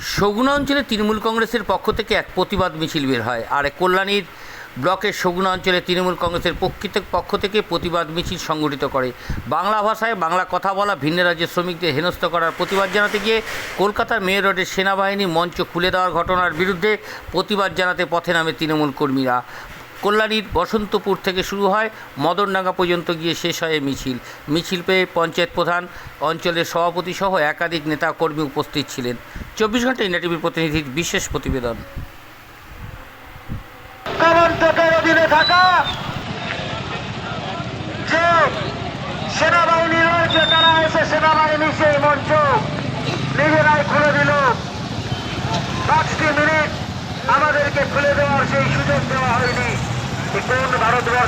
সগুনা অঞ্চলে তৃণমূল কংগ্রেসের পক্ষ থেকে এক প্রতিবাদ মিছিল বের হয়। আর কল্যাণীর ব্লকের সগুনা অঞ্চলে তৃণমূল কংগ্রেসের পক্ষিত পক্ষ থেকে প্রতিবাদ মিছিল সংগঠিত করে। বাংলা ভাষায় বাংলা কথা বলা, ভিন্ন রাজ্যের শ্রমিকদের হেনস্থ করার প্রতিবাদ জানাতে গিয়ে কলকাতার মেয়র রোডের সেনাবাহিনী মঞ্চ খুলে দেওয়ার ঘটনার বিরুদ্ধে প্রতিবাদ জানাতে পথে নামে তৃণমূল কর্মীরা। কল্যাণীর বসন্তপুর থেকে শুরু হয়, মদনডাঙ্গা পর্যন্ত গিয়ে শেষ হয় মিছিল। মিছিল পেয়ে পঞ্চায়েত প্রধান, অঞ্চলের সভাপতি সহ একাধিক নেতা কর্মী উপস্থিত ছিলেন। চব্বিশ ঘণ্টা ইন্ডিয়া টিভির প্রতিনিধির বিশেষ প্রতিবেদন। সেনাবাহিনী রয়েছে, তারা এসে সেনাবাহিনী সেই মঞ্চ নিজেরাই খুলে দিল। মিনিট আমাদেরকে খুলে দেওয়ার সেই সুযোগ দেওয়া হয়নি।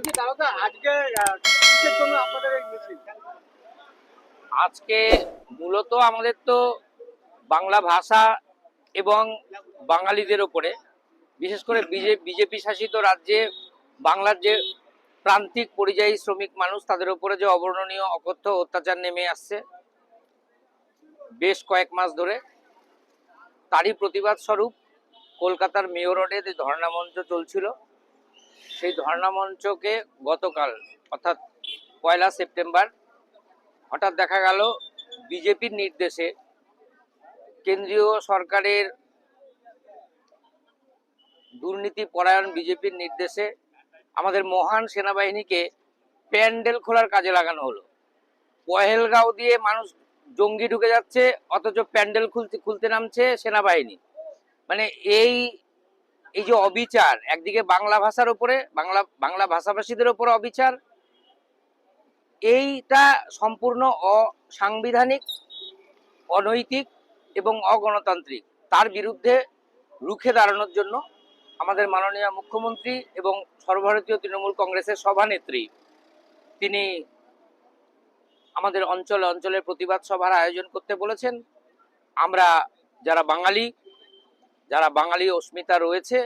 বলছি, দাদা, আজকে মূলত আমাদের তো বাংলা ভাষা এবং বাঙালিদের ওপরে, বিশেষ করে বিজেপি শাসিত রাজ্যে, বাংলার যে প্রান্তিক পরিযায়ী শ্রমিক মানুষ, তাদের উপরে যে অবর্ণনীয় অকথ্য অত্যাচার নেমে আসছে, বেশ কয়েক মাস ধরে, তারই প্রতিবাদ স্বরূপ কলকাতার মেয়র রোডে যে ধর্ণা চলছিল সেই ধর্ণা মঞ্চকে গতকাল, অর্থাৎ পয়লা সেপ্টেম্বর, হঠাৎ দেখা গেল বিজেপির নির্দেশে কেন্দ্রীয় সরকারের দুর্নীতি পরায়ণ বিজেপির নির্দেশে আমাদের মহান সেনাবাহিনীকে প্যান্ডেল খোলার কাজে লাগানো হলো। পহেলগাঁও দিয়ে মানুষ জঙ্গি ঢুকে যাচ্ছে, অথচ প্যান্ডেল খুলতে খুলতে নামছে সেনাবাহিনী। মানে এই এই যে অবিচার, একদিকে বাংলা ভাষার উপরে, বাংলা বাংলা ভাষাভাষীদের উপর অবিচার, এইটা সম্পূর্ণ অসাংবিধানিক, অনৈতিক এবং অগণতান্ত্রিক। তার বিরুদ্ধে রুখে দাঁড়ানোর জন্য আমাদের মাননীয় মুখ্যমন্ত্রী এবং সর্বভারতীয় তৃণমূল কংগ্রেসের সভানেত্রী, তিনি আমাদের অঞ্চলে অঞ্চলের প্রতিবাদ সভার আয়োজন করতে বলেছেন। আমরা যারা বাঙালি যারা বাঙালি অস্মিতা রয়েছে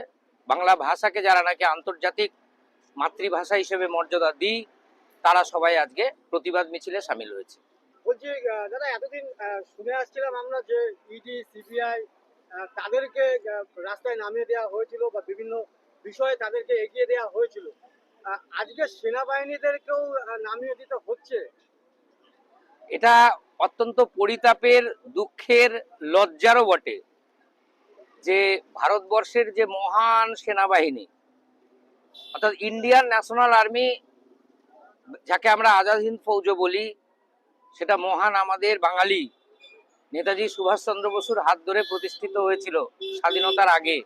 বাংলা ভাষাকে যারা নাকি আন্তর্জাতিক মাতৃভাষা হিসেবে মর্যাদা দিই তারা সবাই আজকে প্রতিবাদ মিছিলে সামিল হয়েছে। বলছি দাদা এতদিন শুনে আসছিলাম আমরা যে ইডি সিবিআই তাদেরকে রাস্তায় নামিয়ে দেওয়া হয়েছিল বা বিভিন্ন বিষয়ে তাদেরকে এগিয়ে দেওয়া হয়েছিল। আজকে সেনাবাহিনীদেরকেও নামিয়ে দিতে হচ্ছে। এটা অত্যন্ত পরিতাপের দুঃখের লজ্জারও বটে। যে ভারতবর্ষের যে মহান সেনাবাহিনী, অর্থাৎ ইন্ডিয়ান ন্যাশনাল আর্মি যাকে আমরা আজাদ হিন্দ ফৌজ বলি, সেটা মহান আমাদের বাঙালি নেতাজি সুভাষচন্দ্র বসুর হাত ধরে প্রতিষ্ঠিত হয়েছিল স্বাধীনতার আগে।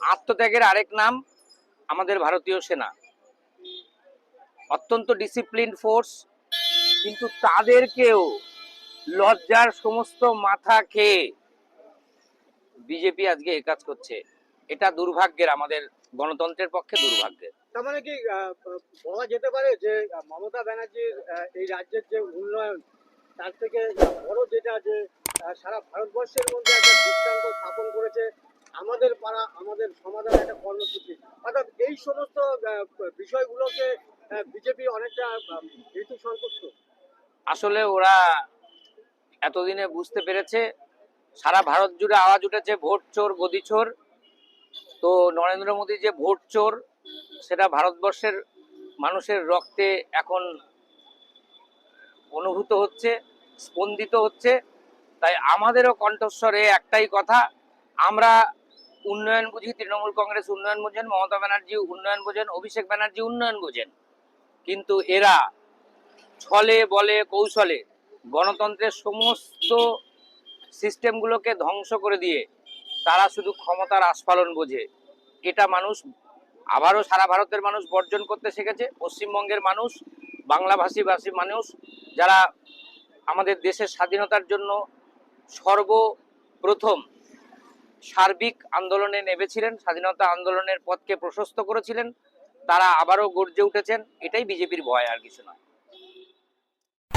আত্মত্যাগের আরেক নাম আমাদের ভারতীয় সেনা। অত্যন্ত ডিসিপ্লিন ফোর্স কিন্তু তাদেরকেও লজ্জার সমস্ত মাথা খেয়ে বিজেপি আজকে এ কাজ করছে। এটা দুর্ভাগ্যের আমাদের গণতন্ত্রের পক্ষে দুর্ভাগ্যের। তার মানে কি বলা যেতে পারে যে মমতা ব্যানার্জির এই রাজ্যের যে উন্নয়ন তার থেকে বড় যেটা যে সারা ভারতবর্ষের মধ্যে একটা দৃষ্টান্ত স্থাপন করেছে আমাদের পাড়া আমাদের সমাধান একটা কর্মসূচি। অর্থাৎ এই সমস্ত বিষয়গুলোকে বিজেপি অনেকটা হেতু সন্তুষ্ট। আসলে ওরা এতদিনে বুঝতে পেরেছে সারা ভারত জুড়ে আওয়াজ উঠেছে ভোট চোর, গদি চোর। তো নরেন্দ্র মোদী যে ভোট চোর, সেটা ভারতবর্ষের মানুষের রক্তে এখন অনুভূত হচ্ছে, স্পন্দিত হচ্ছে। তাই আমাদেরও কণ্ঠস্বরে একটাই কথা, আমরা উন্নয়ন বুঝি, তৃণমূল কংগ্রেস উন্নয়ন বুঝেন, মমতা ব্যানার্জি উন্নয়ন বোঝেন, অভিষেক ব্যানার্জি উন্নয়ন বোঝেন। কিন্তু এরা ছলে বলে কৌশলে গণতন্ত্রের সমস্ত সিস্টেমগুলোকে ধ্বংস করে দিয়ে তারা শুধু ক্ষমতার আস্ফালন বোঝে। এটা মানুষ আবারও সারা ভারতের মানুষ বর্জন করতে শিখেছে। পশ্চিমবঙ্গের মানুষ বাংলাভাষী ভাষী মানুষ, যারা আমাদের দেশের স্বাধীনতার জন্য সর্বপ্রথম সার্বিক আন্দোলনে নেমেছিলেন, স্বাধীনতা আন্দোলনের পথকে প্রশস্ত করেছিলেন, তারা আবারও গর্জে উঠেছেন। এটাই বিজেপির ভয় আর কিছু নয়।